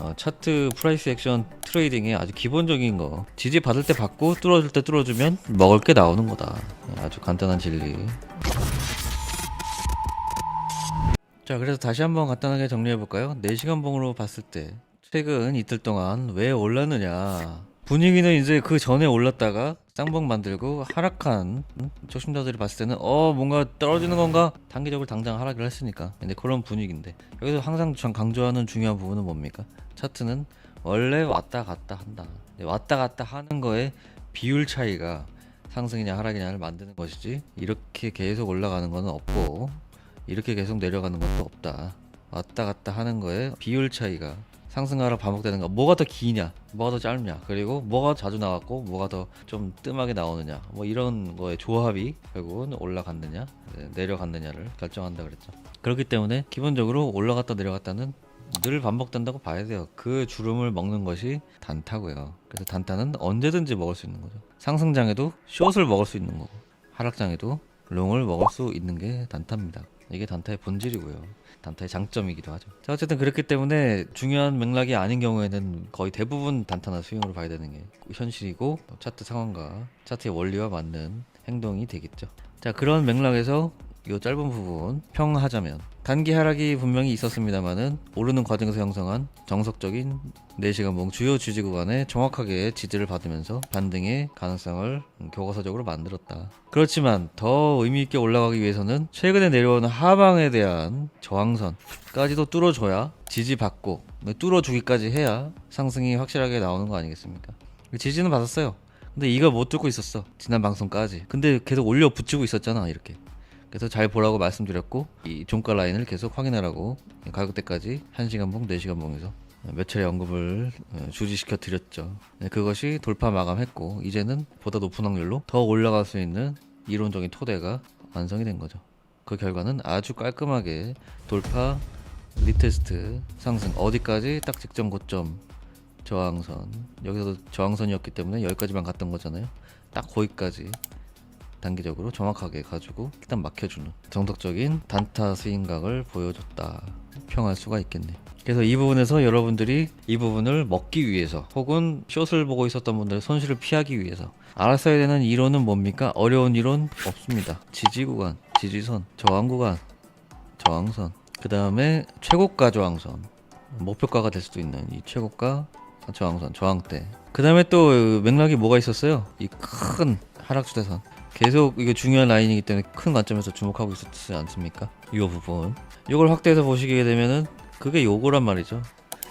어, 차트 프라이스 액션 트레이딩의 아주 기본적인 거. 지지 받을 때 받고 뚫어줄 때 뚫어주면 먹을 게 나오는 거다. 예, 아주 간단한 진리. 자 그래서 다시 한번 간단하게 정리해 볼까요? 4시간 봉으로 봤을 때 최근 이틀 동안 왜 올랐느냐 분위기는 이제 그 전에 올랐다가 쌍봉 만들고 하락한 음? 초심자들이 봤을 때는 어 뭔가 떨어지는 건가? 단기적으로 당장 하락을 했으니까. 근데 그런 분위기인데. 여기서 항상 전 강조하는 중요한 부분은 뭡니까? 차트는 원래 왔다 갔다 한다. 왔다 갔다 하는 거에 비율 차이가 상승이냐 하락이냐를 만드는 것이지 이렇게 계속 올라가는 거는 없고 이렇게 계속 내려가는 것도 없다. 왔다 갔다 하는 거에 비율 차이가 상승하락 반복되는 거 뭐가 더 기냐 뭐가 더 짧냐. 그리고 뭐가 자주 나왔고 뭐가 더 좀 뜸하게 나오느냐. 뭐 이런 거의 조합이 결국은 올라갔느냐 네, 내려갔느냐를 결정한다 그랬죠. 그렇기 때문에 기본적으로 올라갔다 내려갔다는 늘 반복된다고 봐야 돼요. 그 주름을 먹는 것이 단타고요. 그래서 단타는 언제든지 먹을 수 있는 거죠. 상승장에도 숏을 먹을 수 있는 거고 하락장에도 롱을 먹을 수 있는 게 단타입니다 이게 단타의 본질이고요 단타의 장점이기도 하죠. 자, 어쨌든 그렇기 때문에 중요한 맥락이 아닌 경우에는 거의 대부분 단타나 스윙으로 봐야 되는 게 현실이고 차트 상황과 차트의 원리와 맞는 행동이 되겠죠. 자, 그런 맥락에서 이 짧은 부분 평하자면 단기 하락이 분명히 있었습니다만은 오르는 과정에서 형성한 정석적인 4시간 봉 주요 지지 구간에 정확하게 지지를 받으면서 반등의 가능성을 교과서적으로 만들었다. 그렇지만 더 의미 있게 올라가기 위해서는 최근에 내려오는 하방에 대한 저항선까지도 뚫어줘야 지지받고 뚫어주기까지 해야 상승이 확실하게 나오는 거 아니겠습니까? 지지는 받았어요. 근데 이걸 못 뚫고 있었어. 지난 방송까지. 근데 계속 올려 붙이고 있었잖아, 이렇게. 그래서 잘 보라고 말씀드렸고 이 종가 라인을 계속 확인하라고 가격대까지 1시간 봉, 4시간 봉에서 몇 차례 언급을 어, 주지시켜 드렸죠. 네, 그것이 돌파 마감했고 이제는 보다 높은 확률로 더 올라갈 수 있는 이론적인 토대가 완성이 된 거죠. 그 결과는 아주 깔끔하게 돌파, 리테스트, 상승 어디까지 딱 직전 고점 저항선 여기서도 저항선이었기 때문에 여기까지만 갔던 거잖아요. 딱 거기까지 단기적으로 정확하게 가지고 일단 막혀주는 정석적인 단타 스윙각을 보여줬다. 평할 수가 있겠네. 그래서 이 부분에서 여러분들이 이 부분을 먹기 위해서 혹은 숏을 보고 있었던 분들의 손실을 피하기 위해서 알았어야 되는 이론은 뭡니까? 어려운 이론 없습니다. 지지 구간 지지선 저항 구간 저항선. 그 다음에 최고가 저항선. 목표가가 될 수도 있는 이 최고가 저항선 저항대. 그 다음에 또 맥락이 뭐가 있었어요? 이 큰 하락 추세선 계속 이게 중요한 라인이기 때문에 큰 관점에서 주목하고 있었지 않습니까? 이 부분. 이걸 확대해서 보시게 되면은 그게 요거란 말이죠.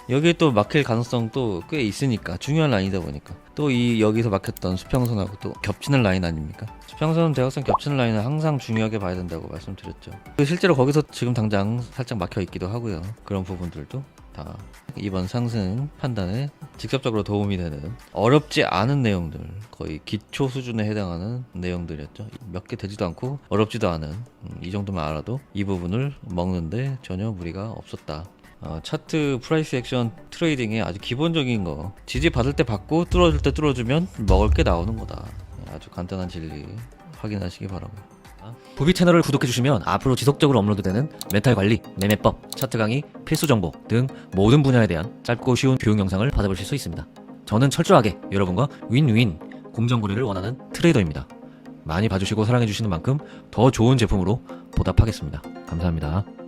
여기에 또 막힐 가능성도 꽤 있으니까 중요한 라인이다 보니까 또 이 여기서 막혔던 수평선하고 또 겹치는 라인 아닙니까? 수평선 대각선 겹치는 라인은 항상 중요하게 봐야 된다고 말씀드렸죠. 그 실제로 거기서 지금 당장 살짝 막혀 있기도 하고요. 그런 부분들도 다 이번 상승 판단에 직접적으로 도움이 되는 어렵지 않은 내용들 거의 기초 수준에 해당하는 내용들이었죠. 몇 개 되지도 않고 어렵지도 않은 음, 이 정도만 알아도 이 부분을 먹는데 전혀 무리가 없었다. 어, 차트 프라이스 액션 트레이딩의 아주 기본적인 거. 지지 받을 때 받고 뚫어줄 때 뚫어주면 먹을 게 나오는 거다. 예, 아주 간단한 진리 확인하시기 바랍니다 부비 채널을 구독해주시면 앞으로 지속적으로 업로드되는 멘탈 관리, 매매법, 차트 강의, 필수 정보 등 모든 분야에 대한 짧고 쉬운 교육 영상을 받아보실 수 있습니다. 저는 철저하게 여러분과 윈윈 공정 거래를 원하는 트레이더입니다. 많이 봐주시고 사랑해주시는 만큼 더 좋은 제품으로 보답하겠습니다. 감사합니다.